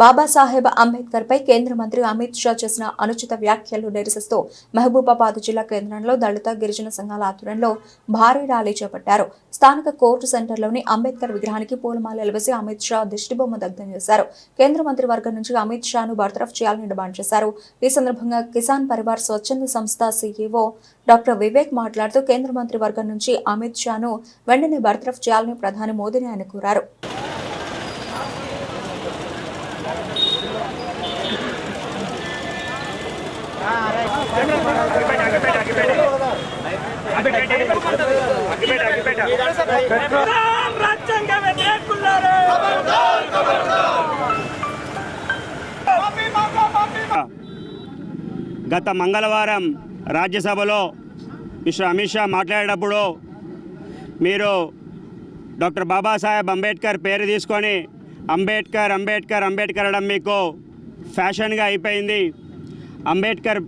బాబాసాహెబ్ అంబేద్కర్ పై కేంద్ర మంత్రి అమిత్ షా చేసిన అనుచిత వ్యాఖ్యలు నిరసిస్తూ మహబూబాబాద్ జిల్లా కేంద్రంలో దళిత గిరిజన సంఘాల ఆధ్వర్యంలో భారీ ర్యాలీ చేపట్టారు. స్థానిక కోర్టు సెంటర్లోని అంబేద్కర్ విగ్రహానికి పూలమాలలు వేసి అమిత్ షా దిష్టిబొమ్మ దగ్ధం చేశారు. కేంద్ర మంత్రి వర్గం నుంచి అమిత్ షాను బర్తరఫ్ చేయాలని డిమాండ్ చేశారు. ఈ సందర్భంగా కిసాన్ పరివార్ స్వచ్ఛంద సంస్థ సీఈఓ డాక్టర్ వివేక్ మాట్లాడుతూ కేంద్ర మంత్రి వర్గం నుంచి అమిత్ షాను వెంటనే బర్తరఫ్ చేయాలని ప్రధాని మోదీని ఆయన కోరారు. రాజ్యాంగ గత మంగళవారం రాజ్యసభలో మిస్టర్ అమిత్ షా మాట్లాడేటప్పుడు మీరు డాక్టర్ బాబాసాహెబ్ అంబేద్కర్ పేరు తీసుకొని అంబేద్కర్ అంబేద్కర్ అంబేద్కర్ అనడం మీకు ఫ్యాషన్గా అయిపోయింది. అంబేద్కర్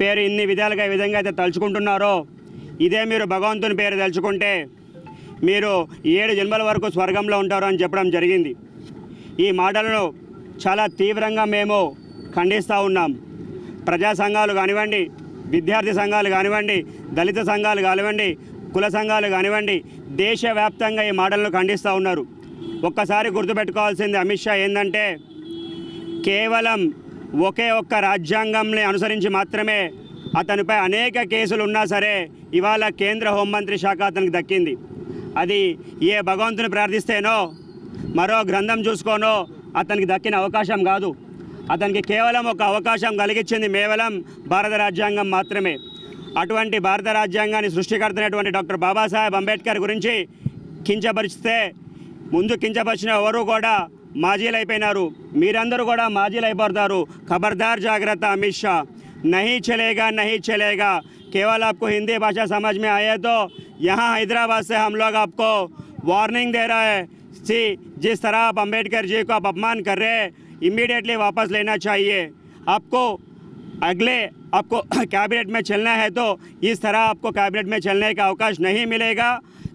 పేరు ఇన్ని విధాలుగా విధంగా అయితే తలుచుకుంటున్నారో ఇదే మీరు భగవంతుని పేరు తలుచుకుంటే మీరు ఏడు జన్మల వరకు స్వర్గంలో ఉంటారు అని చెప్పడం జరిగింది. ఈ మాటలను చాలా తీవ్రంగా మేము ఖండిస్తూ ఉన్నాం. ప్రజా సంఘాలు కానివ్వండి విద్యార్థి సంఘాలు కానివ్వండి దళిత సంఘాలు కానివ్వండి కుల సంఘాలు కానివ్వండి దేశవ్యాప్తంగా ఈ మాటలను ఖండిస్తూ ఉన్నారు. ఒక్కసారి గుర్తుపెట్టుకోవాల్సింది అమిత్ షా ఏంటంటే కేవలం ఒకే ఒక్క రాజ్యాంగంని అనుసరించి మాత్రమే అతనిపై అనేక కేసులు ఉన్నా సరే ఇవాళ కేంద్ర హోంమంత్రి శాఖ అతనికి దక్కింది. అది ఏ భగవంతుని ప్రార్థిస్తేనో మరో గ్రంథం చూసుకోనో అతనికి దక్కిన అవకాశం కాదు. అతనికి కేవలం ఒక అవకాశం కలిగించింది కేవలం భారత రాజ్యాంగం మాత్రమే. అటువంటి భారత రాజ్యాంగాన్ని సృష్టికర్తనటువంటి డాక్టర్ బాబాసాహెబ్ అంబేద్కర్ గురించి కించపరిస్తే ముందు కించపరిచిన ఎవరు కూడా మాజీలు అయిపోయినారు మీరందరూ కూడా మాజీలు అయిపోతారు ఖబర్దార్ జాగ్రత్త అమిత్ షా नहीं चलेगा नहीं चलेगा केवल आपको हिंदी भाषा समझ में आए तो यहाँ हैदराबाद से हम लोग आपको वार्निंग दे रहा है सी जिस तरह आप अंबेडकर जी को आप अपमान कर रहे हैं इमीडिएटली वापस लेना चाहिए आपको अगले आपको कैबिनेट में चलना है तो इस तरह आपको कैबिनेट में चलने का अवकाश नहीं मिलेगा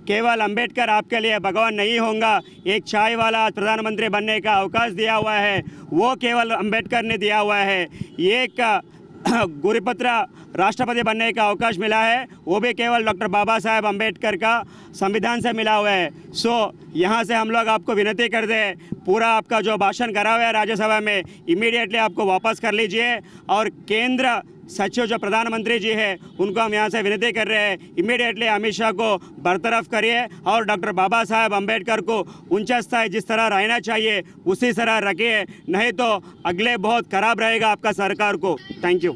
केवल अंबेडकर आपके लिए भगवान नहीं होगा। एक चाय वाला प्रधानमंत्री बनने का अवकाश दिया हुआ है, वो केवल अंबेडकर ने दिया हुआ है। एक गुरुपत्र राष्ट्रपति बनने का अवकाश मिला है। वो भी केवल डॉक्टर बाबा साहेब अंबेडकर का संविधान से मिला हुआ है। सो, यहाँ से हम लोग आपको विनती करते हैं, पूरा आपका जो भाषण करा हुआ है राज्यसभा में इमीडिएटली आपको वापस कर लीजिए। और केंद्र सचिव जो प्रधानमंत्री जी है, उनको हम यहाँ से विनती कर रहे हैं इमीडिएटली अमित शाह को बरतरफ करिए और डॉक्टर बाबा साहेब अंबेडकर को ऊँचा स्थायी जिस तरह रहना चाहिए, उसी तरह रखिए। नहीं तो अगले बहुत खराब रहेगा आपका सरकार को। थैंक यू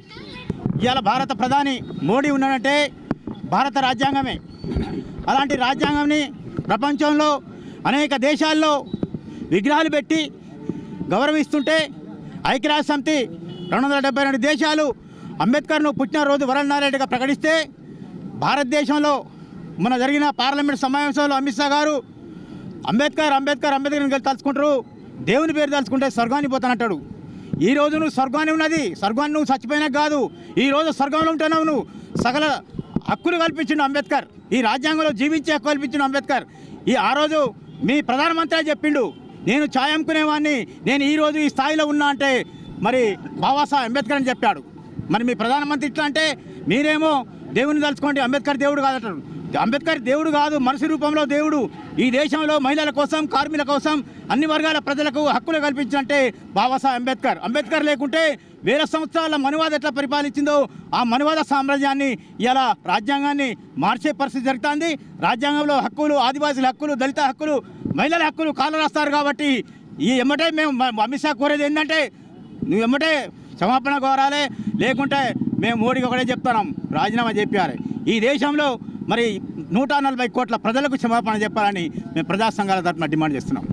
ఇవాళ భారత ప్రధాని మోడీ ఉన్నాడంటే భారత రాజ్యాంగమే. అలాంటి రాజ్యాంగంని ప్రపంచంలో అనేక దేశాల్లో విగ్రహాలు పెట్టి గౌరవిస్తుంటే ఐక్యరాజ్య సమితి రెండు వందల డెబ్బై రెండు దేశాలు అంబేద్కర్ను పుట్టినరోజు వరలనారాయణగా ప్రకటిస్తే భారతదేశంలో మన జరిగిన పార్లమెంట్ సమావేశంలో అమిత్ షా గారు అంబేద్కర్ అంబేద్కర్ అంబేద్కర్ తలుచుకుంటారు దేవుని పేరు తలుచుకుంటే స్వర్గాన్ని పోతానంటాడు. ఈ రోజు నువ్వు స్వర్గాన్ని ఉన్నది. స్వర్గాన్ని నువ్వు చచ్చిపోయినా కాదు. ఈ రోజు స్వర్గంలో ఉంటున్నావు నువ్వు. సకల హక్కులు కల్పించిండు అంబేద్కర్. ఈ రాజ్యాంగంలో జీవించే హక్కు కల్పించిండు అంబేద్కర్. ఈ ఆ రోజు మీ ప్రధానమంత్రి చెప్పిండు. నేను ఛాయ్ నేను ఈ రోజు ఈ స్థాయిలో ఉన్నా అంటే మరి బాబాసాహెబ్ అంబేద్కర్ అని చెప్పాడు. మరి మీ ప్రధానమంత్రి ఇట్లా అంటే మీరేమో దేవుని తలుచుకోండి. అంబేద్కర్ దేవుడు కాదంటారు. అంబేద్కర్ దేవుడు కాదు మనిషి రూపంలో దేవుడు. ఈ దేశంలో మహిళల కోసం కార్మికుల కోసం అన్ని వర్గాల ప్రజలకు హక్కులు కల్పించినట్టే బాబాసాహెబ్ అంబేద్కర్. అంబేద్కర్ లేకుంటే వేల సంవత్సరాల మనువాద ఎట్లా పరిపాలించిందో ఆ మనువాద సామ్రాజ్యాన్ని ఇలా రాజ్యాంగాన్ని మార్చే పరిస్థితి జరుగుతుంది. రాజ్యాంగంలో హక్కులు ఆదివాసీల హక్కులు దళిత హక్కులు మహిళల హక్కులు కాలు రాస్తారు కాబట్టి ఈ ఎమ్మటే మేము అమిత్ షా కోరేది ఏంటంటే నువ్వు ఎమ్మటే క్షమాపణ కోరాలి లేకుంటే మేము మోడీకి ఒకటే చెప్తున్నాం రాజీనామా చెప్పాలి ఈ దేశంలో మరి నూట నలభై కోట్ల ప్రజలకు క్షమాపణ చెప్పాలని మేము ప్రజా సంఘాల తరఫున డిమాండ్ చేస్తున్నాం.